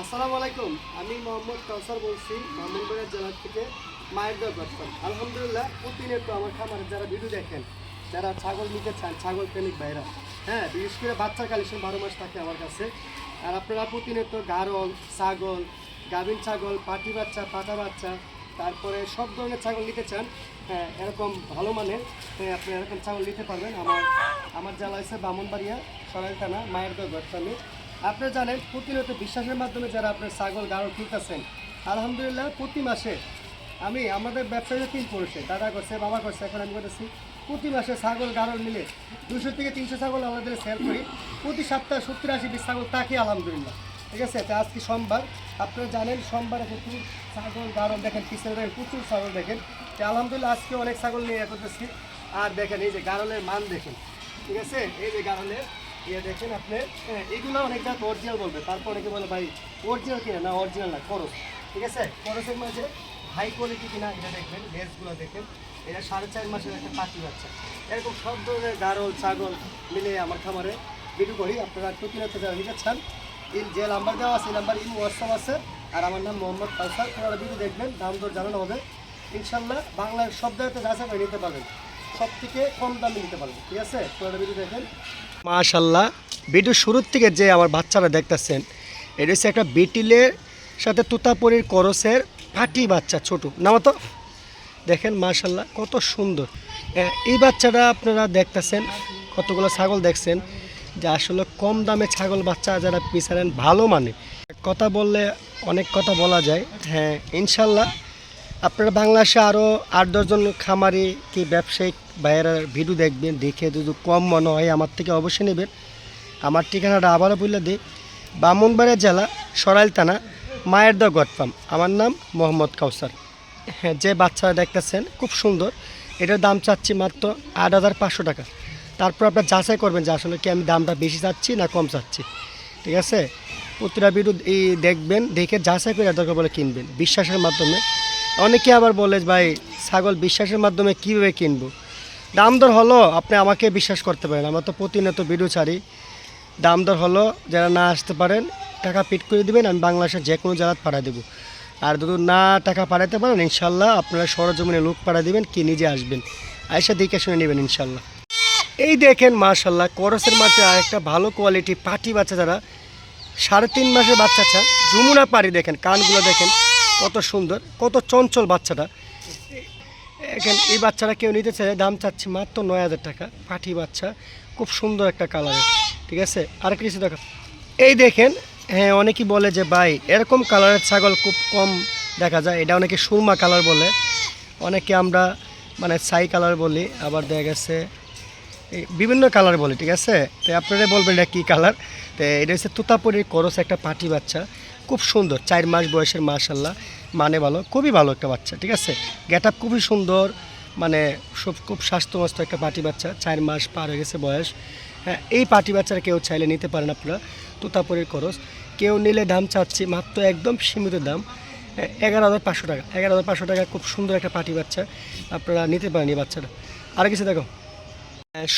আসসালামু আলাইকুম, আমি মোহাম্মদ কাউসার বলছি ব্রাহ্মণবাড়িয়া জেলা থেকে মায়ের দর করতাম আলহামদুলিল্লাহ, প্রতিনিয়ত আমার খামারে যারা ভিডিও দেখেন, যারা ছাগল নিতে চান, ছাগল প্রেমিক ভাইরা হ্যাঁ বিশেষ করে বাচ্চার কালেকশন বারো মাস থাকে আমার কাছে। আর আপনারা প্রতিনিয়ত গারল, ছাগল, গাভিন ছাগল, পাটি বাচ্চা, পাটা বাচ্চা, তারপরে সব ধরনের ছাগল নিতে চান হ্যাঁ এরকম ভালো মানের হ্যাঁ আপনি এরকম ছাগল নিতে পারবেন। আমার আমার জেলা হচ্ছে বামনবাড়িয়া, সরাইল থানা মায়ের দর গড়তামে আপনারা জানেন, প্রতিনিয়ত বিশ্বাসের মাধ্যমে যারা আপনার ছাগল গাড়ো কিনতেছেন, আলহামদুলিল্লাহ প্রতি মাসে আমি আমাদের ব্যবসায়ী তিন করেছে দাদা করছে, বাবা করছে, এখন আমি করতেছি। প্রতি মাসে ছাগল গাড়ল মিলে দুশো থেকে তিনশো ছাগল আমাদের সেল করি। প্রতি সপ্তাহে সত্তর আশি পিস ছাগল তাকে আলহামদুলিল্লাহ। ঠিক আছে? তো আজকে সোমবার আপনারা জানেন, সোমবারে কিন্তু ছাগল গাড়ল দেখেন, পিছনে দেখেন, প্রচুর ছাগল দেখেন। তো আলহামদুলিল্লাহ আজকে অনেক ছাগল নিয়ে করতেছি। আর দেখেন, এই যে গাড়লের মান দেখেন। ঠিক আছে? এই যে গাড়লের ইয়ে দেখেন আপনি হ্যাঁ, এগুলো অনেক জাত অরিজিনাল বলবে। তারপর অনেকে বলে ভাই অরিজিনাল কিনা? না অরিজিনাল না খরচ। ঠিক আছে? খরচের মাঝে হাই কোয়ালিটি কিনা এটা দেখবেন লেসগুলো দেখেন। এটা সাড়ে চার মাসের একটা পাখি বাচ্চা। এরকম সব ধরনের গারল ছাগল মিলে আমার খামারে ভিডিও করি। আপনারা প্রতিনিয়ত যারা নিতে চান যে নাম্বার দেওয়া আছে এই নাম্বার ইমো হোয়াটসঅ্যাপ আছে। আর আমার নাম মোহাম্মদ কাউসার আপনারা ভিডিও দেখবেন দাম দর জানানো হবে। ইনশাল্লাহ বাংলার সব জায়গাতে যা নিতে পারবেন। মাশাল্লাহ ভিডিও শুরুর থেকে যে আমার বাচ্চারা দেখতেছেন, এটা হচ্ছে একটা বিটিলের সাথে তুতাপুরির করসের ফাটি বাচ্চা, ছোট। নামা তো। দেখেন মাশাল্লাহ কত সুন্দর। এই বাচ্চাটা আপনারা দেখতেছেন, কতগুলো ছাগল দেখছেন, যে আসলে কম দামে ছাগল বাচ্চা যারা পিছানেন ভালো মানে কথা বললে অনেক কথা বলা যায়। হ্যাঁ ইনশাল্লাহ আপনারা বাংলাদেশে আরও আট দশজন খামারি কি ব্যবসায়িক বাইরের ভিডিও দেখবেন, দেখে যদি কম মনে হয়, আমার থেকে অবশ্যই নেবেন। আমার ঠিকানাটা আবারও বললে দিই, বামনবাড়িয়া জেলা, সরাইল থানা মায়ের দা গটপাম আমার নাম মোহাম্মদ কাউসার। হ্যাঁ যে বাচ্চারা দেখতেছেন, খুব সুন্দর। এটার দাম চাচ্ছি মাত্র আট হাজার পাঁচশো টাকা। তারপর আপনার যাচাই করবেন যে আসলে কি আমি দামটা বেশি চাচ্ছি না কম চাচ্ছি। ঠিক আছে? প্রতিটা ভিডিও এই দেখবেন, দেখে যাচাই করে দরকার বলে কিনবেন, বিশ্বাসের মাধ্যমে। অনেকে আবার বলে ভাই, ছাগল বিশ্বাসের মাধ্যমে কীভাবে কিনবো? দাম দর হলো, আপনি আমাকে বিশ্বাস করতে পারেন, আমরা তো প্রতিনিয়ত ভিডিও ছাড়ি। দাম দর হলো, যারা না আসতে পারেন, টাকা পিট করে দিবেন, আমি বাংলাদেশের যে কোনো জায়গায় পাঠিয়ে দেবো। আর যদি না টাকা পাঠাতে পারেন, ইনশাল্লাহ আপনারা সরজমিনে লোক পাঠিয়ে দিবেন, কি নিজে আসবেন। আয়সা দেখে শুনে নেবেন, ইনশাল্লাহ। এই দেখেন, মাশাল্লাহ, করসের মাঠে আরেকটা ভালো কোয়ালিটি পাটি বাচ্চা যারা, সাড়ে তিন মাসের বাচ্চা ছা যমুনা পাড়ি দেখেন, কানগুলো দেখেন, কত সুন্দর, কত চঞ্চল বাচ্চাটা। এখন এই বাচ্চারা কেউ নিতে চাইলে দাম চাচ্ছে মাত্র নয় হাজার টাকা। পাঠি বাচ্চা, খুব সুন্দর একটা কালারের ঠিক আছে? আর কিছু দেখা। এই দেখেন হ্যাঁ অনেকেই বলে যে, ভাই, এরকম কালারের ছাগল খুব কম দেখা যায়। এটা অনেকে সুরমা কালার বলে। অনেকে আমরা মানে ছাই কালার বলি, আবার দেখা গেছে, এই বিভিন্ন কালার বলি, ঠিক আছে? তো আপনারা বলবেন এটা কী কালার তো এটা হচ্ছে তুতাপুরির করস, একটা পাটি বাচ্চা। খুব সুন্দর, চার মাস বয়সের মাশাল্লাহ মানে ভালো খুবই ভালো একটা বাচ্চা ঠিক আছে? গেট আপ খুবই সুন্দর মানে সব খুব স্বাস্থ্যমস্ত একটা পাটি বাচ্চা চার মাস পার হয়ে গেছে বয়স। হ্যাঁ এই পাটি বাচ্চারা কেউ চাইলে নিতে পারেন আপনারা তুতাপুরির করস কেউ নিলে দাম চাচ্ছি মাত্র একদম সীমিত দাম হ্যাঁ, এগারো হাজার পাঁচশো টাকা এগারো হাজার পাঁচশো টাকা খুব সুন্দর একটা পাটি বাচ্চা আপনারা নিতে পারেন এই বাচ্চাটা। আর কিছু দেখো।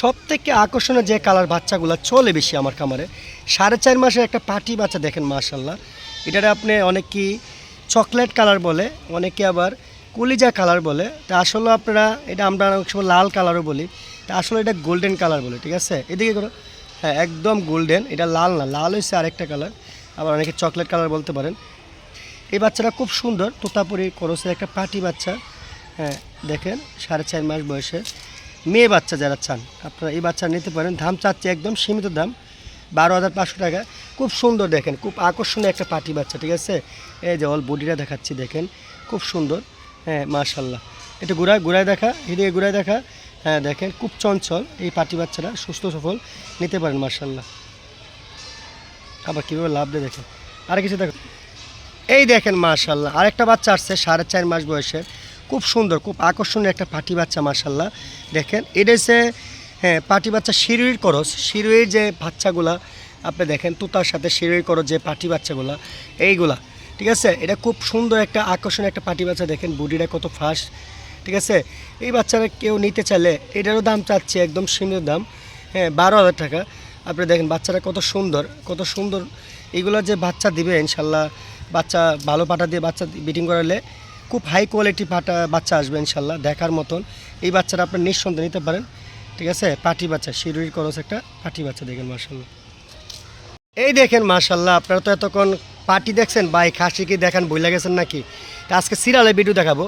সব থেকে আকর্ষণীয় যে কালার বাচ্চাগুলো চলে বেশি আমার খামারে সাড়ে চার মাসের একটা পাটি বাচ্চা দেখেন মাশাল্লাহ এটারে আপনি অনেকেই চকলেট কালার বলে, অনেকে আবার কলিজা কালার বলে। তা আসলে আপনারা, এটা আমরা অনেক সময় লাল কালারও বলি। তা আসলে এটা গোল্ডেন কালার বলে, ঠিক আছে? এদিকে করো। হ্যাঁ একদম গোল্ডেন, এটা লাল না, লাল হয়েছে আরেকটা কালার। আবার অনেকে চকলেট কালার বলতে পারেন। এই বাচ্চাটা খুব সুন্দর, তোতাপুরি করসের একটা পাটি বাচ্চা। হ্যাঁ দেখেন, সাড়ে চার মাস বয়সে। মেয়ে বাচ্চা যারা চান, আপনারা এই বাচ্চা নিতে পারেন। দাম চাচ্ছে একদম সীমিত দাম। বারো হাজার পাঁচশো টাকা। খুব সুন্দর দেখেন, খুব আকর্ষণীয় একটা পাটি বাচ্চা, ঠিক আছে? এই যে অল বডিটা দেখাচ্ছি, দেখেন, খুব সুন্দর। হ্যাঁ মাশাল্লাহ একটু ঘুরায় ঘুরায় দেখা, এদিকে ঘুরায় দেখা। হ্যাঁ দেখেন, খুব চঞ্চল এই পাটি বাচ্চারা সুস্থ সফল, নিতে পারেন মার্শাল্লাহ আবার কীভাবে লাভ দেয় দেখেন। আর কিছু দেখো। এই দেখেন মাশাল্লাহ আরেকটা বাচ্চা আসছে, সাড়ে চার মাস বয়সের। খুব সুন্দর, খুব আকর্ষণীয় একটা পাটি বাচ্চা মাশাল্লাহ দেখেন, এটা হচ্ছে হ্যাঁ পাটি বাচ্চা শিরুইর করস। শিরুইর যে বাচ্চাগুলা, আপনি দেখেন তুতার সাথে শিরুইর করস যে পাটি বাচ্চাগুলা, এইগুলা, ঠিক আছে? এটা খুব সুন্দর একটা আকর্ষণীয় একটা পাটি বাচ্চা, দেখেন বডিটা কত ফাস্ট, ঠিক আছে? এই বাচ্চারা কেউ নিতে চাইলে এটারও দাম চাচ্ছে, একদম সীমিত দাম হ্যাঁ বারো হাজার টাকা। আপনি দেখেন বাচ্চারা কত সুন্দর কত সুন্দর। এগুলো যে বাচ্চা দিবে, ইনশাল্লাহ বাচ্চা, ভালো পাটা দিয়ে বাচ্চা বিটিং করালে খুব হাই কোয়ালিটি পাটা বাচ্চা আসবে, ইনশাল্লাহ, দেখার মতন। এই বাচ্চারা আপনি নিঃসন্দেহে নিতে পারেন। ঠিক আছে? পাটি বাচ্চা শিরুরির করস একটা পাটি বাচ্চা দেখেন মার্শাল্লাহ এই দেখেন মার্শাল্লাহ আপনারা তো এতক্ষণ পার্টি দেখছেন বাই খাসি কি দেখান, বইলা গেছেন নাকি? আজকে সিরিয়ালে ভিডিও দেখাবো।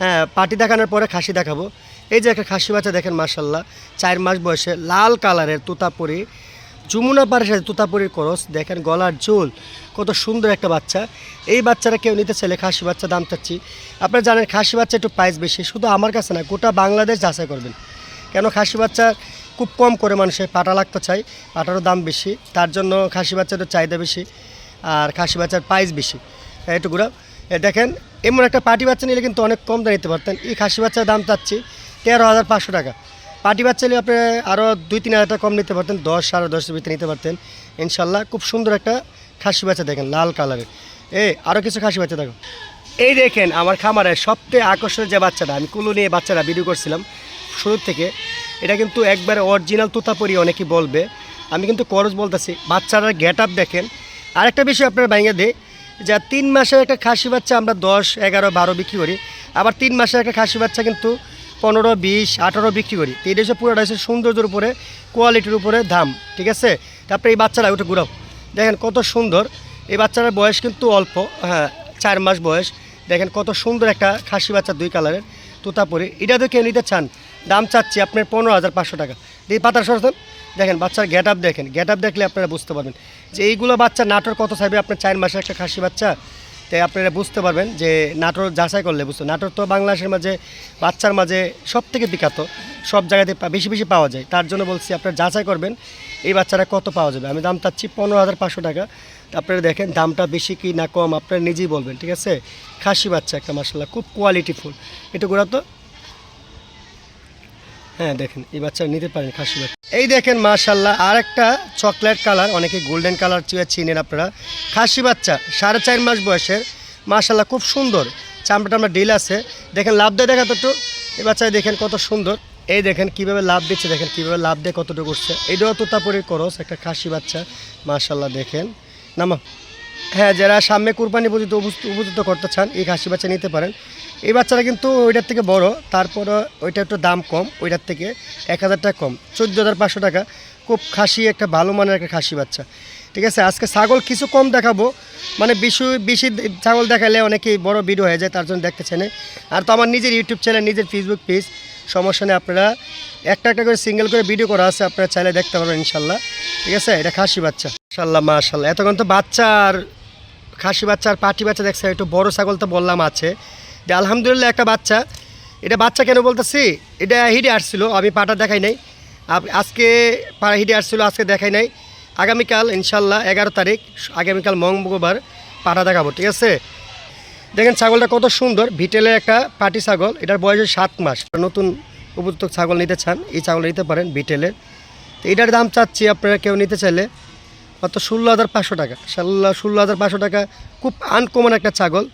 হ্যাঁ পার্টি দেখানোর পরে খাসি দেখাবো। এই যে একটা খাসি বাচ্চা দেখেন মার্শাল্লাহ চার মাস বয়সে লাল কালারের তুতাপুরি, যমুনা পাড়ের সাথে তুতাপুরির করস দেখেন গলার ঝোল কত সুন্দর একটা বাচ্চা। এই বাচ্চারা কেউ নিতে চাইলে খাসি বাচ্চা দাম চাচ্ছি। আপনারা জানেন, খাসি বাচ্চা একটু প্রাইস বেশি, শুধু আমার কাছে না, গোটা বাংলাদেশ যাচাই করবেন। কেন খাসি বাচ্চা খুব কম করে মানুষের পাটা লাগতে চাই পাটারও দাম বেশি, তার জন্য খাসি বাচ্চাটার চাহিদা বেশি আর খাসি বাচ্চার প্রাইস বেশি। এটুকুরা দেখেন, এমন একটা পাটি বাচ্চা নিলে কিন্তু অনেক কম দাম নিতে পারতেন। এই খাসি বাচ্চার দাম চাচ্ছি তেরো হাজার পাঁচশো টাকা। পাটি বাচ্চা নিলে আপনি আরও দুই তিন হাজার টাকা কম নিতে পারতেন, দশ সাড়ে দশের ভিতরে নিতে পারতেন। ইনশাল্লাহ খুব সুন্দর একটা খাসি বাচ্চা দেখেন, লাল কালারের। এ, আরও কিছু খাসি বাচ্চা দেখো। এই দেখেন, আমার খামারের সবচেয়ে আকর্ষণীয় যে বাচ্চাটা, আমি কুলু নিয়ে বাচ্চারা ভিডিও করছিলাম। শুরু থেকে, এটা কিন্তু একবারে অরিজিনাল তোতাপুরি অনেকেই বলবে। আমি কিন্তু করজ বলতেছি, বাচ্চারা গেট আপ দেখেন। আরেকটা বিষয় আপনারা ভেঙে দিই, যা তিন মাসের একটা খাসি বাচ্চা আমরা দশ, এগারো, বারো বিক্রি করি, আবার তিন মাসের একটা খাসি বাচ্চা কিন্তু পনেরো, বিশ, আঠারো বিক্রি করি। তো এটা হচ্ছে পুরোটা হচ্ছে সৌন্দর্যের উপরে কোয়ালিটির উপরে দাম, ঠিক আছে? তারপরে এই বাচ্চারা ওটা ঘুরাও। দেখেন কত সুন্দর, এই বাচ্চাটার বয়স কিন্তু অল্প হ্যাঁ চার মাস বয়স। দেখেন কত সুন্দর একটা খাসি বাচ্চা দুই কালারের তোতাপুরি এটা তো নিতে চান দাম চাচ্ছি আপনার পনেরো হাজার পাঁচশো টাকা। এই পাতার সরতেন দেখেন, বাচ্চার গেট আপ দেখেন। গেট আপ দেখলে আপনারা বুঝতে পারবেন যে এইগুলো বাচ্চা নাটোর কত চাইবে আপনার চার মাসের একটা খাসি বাচ্চা। তাই আপনারা বুঝতে পারবেন যে নাটোর যাচাই করলে বুঝতে নাটোর তো বাংলাদেশের মাঝে, বাচ্চার মাঝে সব থেকে বিখ্যাত। সব জায়গাতে বেশি বেশি পাওয়া যায়। তার জন্য বলছি আপনারা যাচাই করবেন এই বাচ্চারা কত পাওয়া যাবে। আমি দাম চাচ্ছি পনেরো হাজার পাঁচশো টাকা। আপনারা দেখেন দামটা বেশি কি না কম, আপনারা নিজেই বলবেন, ঠিক আছে? খাসি বাচ্চা একটা মাসাল্লাহ খুব কোয়ালিটিফুল একটু গোড়া তো। হ্যাঁ দেখেন, এই বাচ্চা নিতে পারেন খাসি বাচ্চা। এই দেখেন মাশাল্লাহ আর একটা চকলেট কালার, অনেকে গোল্ডেন কালার চিনেন আপনারা। খাসি বাচ্চা, সাড়ে চার মাস বয়সের মাশাল্লাহ খুব সুন্দর। চামড়াটা আমরা ডিল আছে। দেখেন, লাভ দেয় দেখা তো একটু। এই বাচ্চায় দেখেন কত সুন্দর। এই দেখেন, কীভাবে লাভ দিচ্ছে, দেখেন, কীভাবে লাভ দিয়ে, কতটুকু করছে। এটাও তো তোতাপুরির করস, একটা খাসি বাচ্চা। মাশাল্লাহ দেখেন। নামা। হ্যাঁ যারা সামনে কুরবানি উপযুক্ত উপযুক্ত করতে চান, এই খাসি বাচ্চা নিতে পারেন। এই বাচ্চারা কিন্তু ওইটার থেকে বড়, তারপরও ওইটা একটু দাম কম, ওইটার থেকে এক হাজার টাকা কম। চোদ্দ হাজার পাঁচশো টাকা। খুব খাসি একটা, ভালো মানের একটা খাসি বাচ্চা। ঠিক আছে, আজকে ছাগল কিছু কম দেখাবো। মানে বেশি বেশি ছাগল দেখালে অনেকেই বড় ভিডিও হয়ে যায়, তার জন্য দেখতে চায় না। আর তো আমার নিজের ইউটিউব চ্যানেল, নিজের ফেসবুক পেজ সমস্যা নেই, আপনারা একটা একটা করে সিঙ্গেল করে ভিডিও করা আছে, আপনারা চাইলে দেখতে পারবেন ইনশাল্লাহ। ঠিক আছে? এটা খাসি বাচ্চা। ইনশাল্লাহ মাশাল্লাহ। এতক্ষণ তো বাচ্চা আর খাসি বাচ্চা আর পাটি বাচ্চা দেখছে একটু বড় ছাগল তো বললাম আছে। যে আলহামদুলিল্লাহ একটা বাচ্চা। এটা বাচ্চা কেন বলতেছি? এটা হিডে আসছিল, আমি পাটা দেখাই নাই। আজকে পাড়া হিডে আসছিল, আজকে দেখাই নাই। আগামীকাল ইনশাল্লাহ এগারো তারিখ, আগামীকাল মঙ্গলবার পাটা দেখাবো, ঠিক আছে? দেখেন ছাগলটা কত সুন্দর। ভিটেলের একটা পাটি ছাগল, এটার বয়স সাত মাস। নতুন উপযুক্ত ছাগল নিতে চান, এই ছাগল নিতে পারেন ভিটেলের তো এটার দাম চাচ্ছি আপনারা কেউ নিতে চাইলে অত ষোলো হাজার পাঁচশো টাকা। ষোলো ষোলো হাজার পাঁচশো টাকা, খুব আনকমন একটা ছাগল।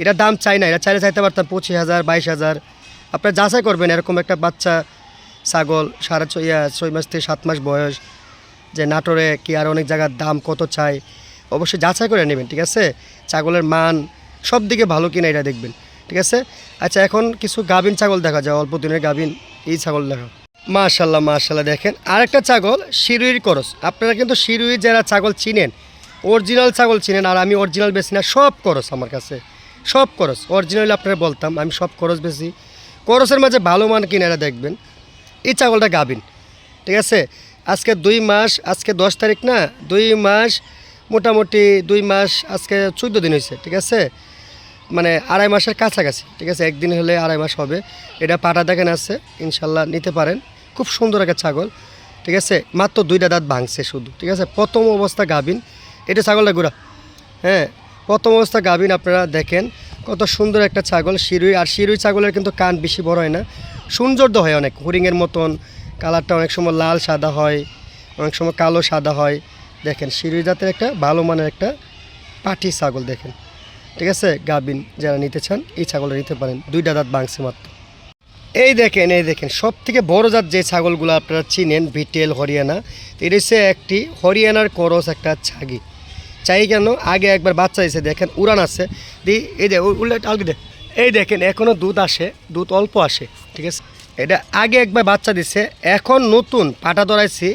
এটার দাম চাই না এটা চাইলে চাইতে পারতাম পঁচিশ হাজার, বাইশ হাজার। আপনারা যাচাই করবেন, এরকম একটা বাচ্চা ছাগল, সাড়ে ছয় ছয় মাস থেকে সাত মাস বয়স, যে নাটোরে কি আর অনেক জায়গার দাম কত চাই, অবশ্যই যাচাই করে নেবেন, ঠিক আছে? ছাগলের মান সব দিকে ভালো কিনা এটা দেখবেন, ঠিক আছে? আচ্ছা এখন কিছু গাভিন ছাগল দেখা যায়, অল্প দিনের গাভিন, এই ছাগল দেখা। মাশাল্লাহ মাশাল্লাহ, দেখেন। আরেকটা ছাগল, শিরুইর করস। আপনারা কিন্তু শিরুই যারা ছাগল চিনেন, অরিজিনাল ছাগল চিনেন, আর আমি অরিজিনাল বেশি না, সব করস আমার কাছে। সব করস। অরিজিনাল আপনারা বলতাম, আমি সব করস বেশি। করসের মাঝে ভালো মান কিনা এটা দেখবেন। এই ছাগলটা গাভিন, ঠিক আছে? আজকে দুই মাস, আজকে দশ তারিখ না, দুই মাস, মোটামুটি দুই মাস, আজকে চোদ্দ দিন হয়েছে ঠিক আছে? মানে আড়াই মাসের কাছাকাছি, ঠিক আছে? একদিন হলে আড়াই মাস হবে। এটা পাটা দেখেন আছে, ইনশাল্লাহ নিতে পারেন। খুব সুন্দর একটা ছাগল, ঠিক আছে? মাত্র দুইটা দাঁত ভাঙছে শুধু, ঠিক আছে? প্রথম অবস্থা গাভিন। এটা ছাগলটা গুড়া হ্যাঁ? প্রথম অবস্থা গাভিন আপনারা দেখেন, কত সুন্দর একটা ছাগল, শিরুই। আর শিরুই ছাগলের কিন্তু কান বেশি বড় হয় না। সৌন্দর্য হয় অনেক হরিংয়ের মতন। কালারটা অনেক সময় লাল সাদা হয়, অনেক সময় কালো সাদা হয়। দেখেন, শিরুই জাতের একটা ভালো মানের একটা পাটি ছাগল দেখেন। ঠিক আছে? গাবিন যারা নিতে চান, এই ছাগলটা নিতে পারেন। দুইটা দাঁত বাংছে মাত্র। এই দেখেন এই দেখেন সব থেকে বড় জাত যে ছাগলগুলো আপনারা চিনেন বিটেল হরিয়ানা এটা হচ্ছে একটি হরিয়ানার করস একটা ছাগি। চাই কেন? আগে একবার বাচ্চা এসে দেখেন, উড়ান আছে। দি, এই দে উল্লেট আলগে দে। এই দেখেন এখনও দুধ আসে, দুধ অল্প আসে, ঠিক আছে? এটা আগে একবার বাচ্চা দিছে, এখন নতুন পাটা ধরাইছি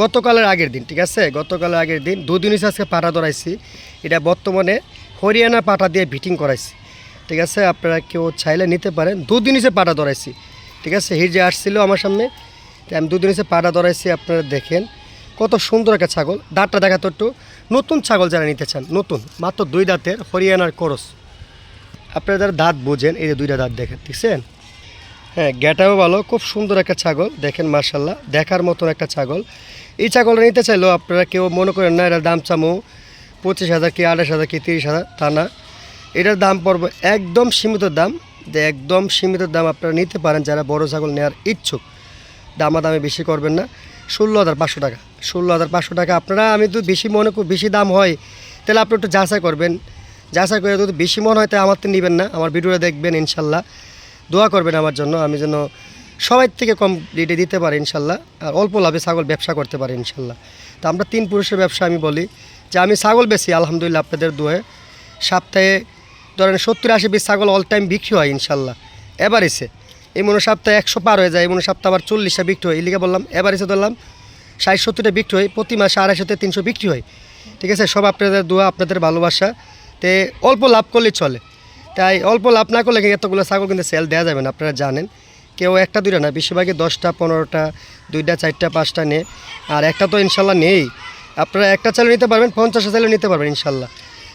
গতকালের আগের দিন, ঠিক আছে? গতকালের আগের দিন, দুদিন হচ্ছে আজকে পাটা ধরাইছি। এটা বর্তমানে হরিয়ানা পাটা দিয়ে ভিটিং করাইছি। ঠিক আছে, আপনারা কেউ চাইলে নিতে পারেন। দুদিন হিসেবে পাটা ধরাইছি। ঠিক আছে যে আসছিল আমার সামনে। আমি দুদিন হিসেবে পাটা ধরাইছি, আপনারা দেখেন। কত সুন্দর একটা ছাগল। দাঁতটা দেখা তো একটু। নতুন ছাগল যারা নিতে চান, নতুন, মাত্র দুই দাঁতের হরিয়ানার করস। আপনারা যারা দাঁত বোঝেন, এই যে দুইটা দাঁত দেখেন, দেখছেন? হ্যাঁ গ্যাটাও ভালো, খুব সুন্দর একটা ছাগল, দেখেন মার্শাল্লাহ দেখার মতন একটা ছাগল। এই ছাগলটা নিতে চাইলেও আপনারা কেউ মনে করেন না এটা দাম চামো। পঁচিশ হাজার কি আঠাশ হাজার কি তিরিশ হাজার, তা না। এটার দাম পড়বে একদম সীমিত দাম। যে একদম সীমিত দাম আপনারা নিতে পারেন যারা বড় ছাগল নেওয়ার ইচ্ছুক। দামাদামি বেশি করবেন না। ষোলো হাজার পাঁচশো টাকা। ষোলো হাজার পাঁচশো টাকা আপনারা, আমি তো বেশি মনে করি, বেশি দাম হয়, তাহলে আপনি একটু যাচাই করবেন। যাচাই করে যদি বেশি মনে হয়, তাহলে আমার তো নেবেন না। আমার ভিডিওটা দেখবেন ইনশাল্লাহ। দোয়া করবেন আমার জন্য। আমি যেন সবাই থেকে কম রেটে দিতে পারি ইনশাল্লাহ। আর অল্প লাভে ছাগল ব্যবসা করতে পারি ইনশাল্লাহ। তো আমরা তিন পুরুষের ব্যবসা আমি বলি, যে আমি ছাগল বেশি আলহামদুলিল্লাহ আপনাদের দোয়ে। সপ্তাহে ধরেন সত্তর আশি পিস ছাগল অল টাইম বিক্রি হয় ইনশাল্লাহ। এসে এই মনে সপ্তাহে একশো পার হয়ে যায়, এই মনে সপ্তাহে আবার চল্লিশটা বিক্রি হয়। এলিগে বললাম এসে ধরলাম, ষাট সত্তরটা বিক্রি হয়, প্রতি মাসে আড়াইশোতে তিনশো বিক্রি হয়। ঠিক আছে, সব আপনাদের দোয়া, আপনাদের ভালোবাসা। তে অল্প লাভ করলেই চলে। তাই অল্প লাভ না করলে এতগুলো ছাগল কিন্তু সেল দেওয়া যাবে না, আপনারা জানেন। কেউ একটা দুইটা না, বেশিরভাগই দশটা, পনেরোটা, দুইটা, চারটা, পাঁচটা নে আর একটা তো ইনশাল্লাহ নেই। আপনারা একটা চালে নিতে পারবেন, পঞ্চাশটা চালে নিতে পারবেন ইনশাল্লাহ।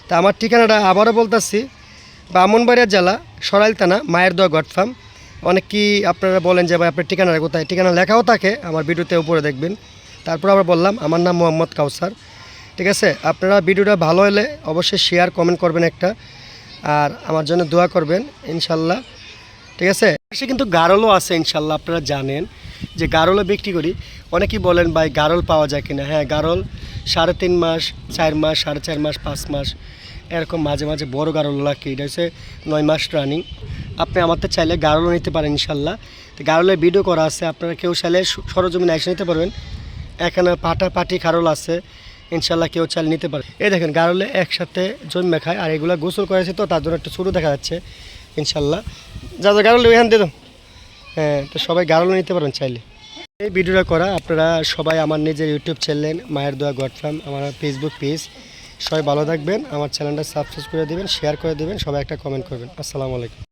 তা আমার ঠিকানাটা আবারও বলতেছি ব্রাহ্মণবাড়িয়া জেলা, সরাইল থানা মায়ের দোয়া গড ফার্ম। অনেক কি আপনারা বলেন যে, ভাই, আপনার ঠিকানাটা কোথায়? ঠিকানা লেখাও থাকে, আমার ভিডিওতে উপরে দেখবেন। তারপর আবার বললাম, আমার নাম মোহাম্মদ কাউসার। ঠিক আছে? আপনারা ভিডিওটা ভালো হলে অবশ্যই শেয়ার কমেন্ট করবেন একটা। আর আমার জন্য দোয়া করবেন, ইনশাল্লাহ। ঠিক আছে? সে কিন্তু গারলও আছে ইনশাল্লাহ, আপনারা জানেন যে গারলও বিক্রি করি। অনেকেই বলেন, ভাই, গারল পাওয়া যায় কিনা? হ্যাঁ গারল সাড়ে তিন মাস, চার মাস, সাড়ে চার মাস, পাঁচ মাস, এরকম মাঝে মাঝে বড় গারল লাগে। এটা হচ্ছে নয় মাস রানিং। আপনি আমাদের চাইলে গারলও নিতে পারেন ইনশাল্লাহ। তো গারলের ভিডিও করা আছে, আপনারা কেউ চাইলে সরজমিনে এসে নিতে পারবেন। এখানে পাটা পাটি খারল আছে, ইনশাল্লাহ কেউ চাইলে নিতে পারে। এই দেখেন, গারলে একসাথে জন্মে খায়, আর এগুলো গোসল করেছে তো, তার জন্য একটু ছোটো দেখা যাচ্ছে, ইনশাল্লাহ। যা যা, গারল ওইখান দিয়ে হ্যাঁ তো সবাই গারল নিতে পারবেন চাইলে। এই ভিডিওটা করা, আপনারা সবাই আমার নিজের ইউটিউব চ্যানেল মায়ের দোয়া গডফ্রাম আমার ফেসবুক পেজ সবাই ভালো থাকবেন, আমার চ্যানেলটা সাবস্ক্রাইব করে দেবেন শেয়ার করে দেবেন, সবাই একটা কমেন্ট করবেন। আসসালামু আলাইকুম।